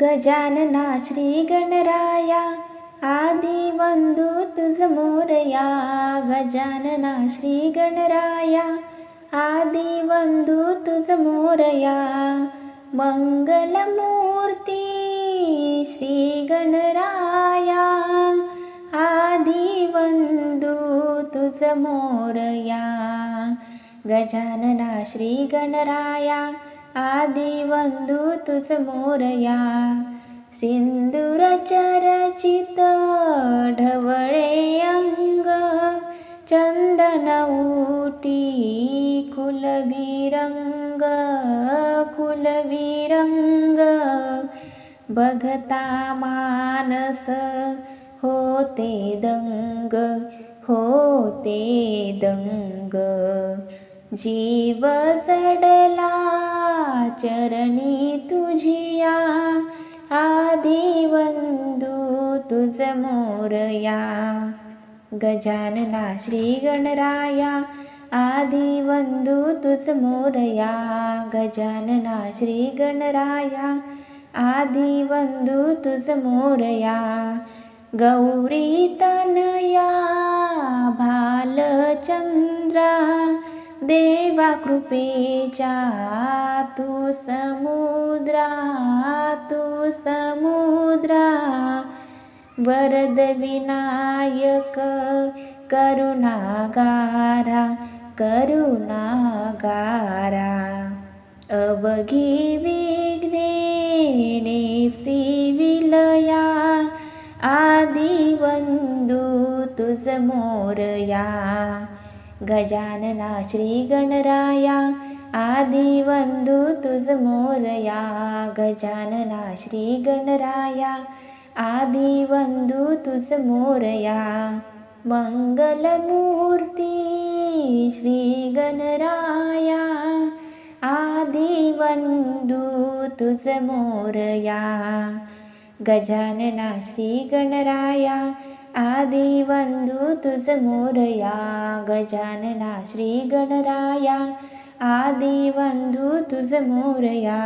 गजानना श्री गणराया आदि बंधू तुझ मोरया गजानना श्री गणराया आदि बंधू तुझ मोरया मंगलमूर्ती श्री गणराया आदी बंधू तुझ मोरया गजानना श्री गणराया आदी बंधू तुझ मोरया. सिंदूर चरचित ढवळे अंग. चंदन उटी कुलबिरंग कुलबिरंग बघता मानस होते दंग होते दंग. जीव जडला चरणी तुझिया आदिवंदू तुझ मोरया गजानना श्री गणराया आदिवंदू तुझ मोरया गजानना श्री गणराया आदिवंदू तुझ मोरया गौरी तनय देवा कृपेचा तू समुद्रा तू समुद्रा वरद विनायक करुणागारा करुणागारा. अवघी विघ्ने विलया आदी वंदू तुझ मोरया. गजानना श्री गणराया आदि वंदू तुझ मोरया। गजानना श्री गणराया आदि वंदू तुझ मोरया। मंगलमूर्ती श्री गणराया आदि वंदू तुझ मोरया। गजानना श्री गणराया आदी वंदू तुझ मोरया गजानना श्री गणराया। आदी वंदू तुझ मोरया।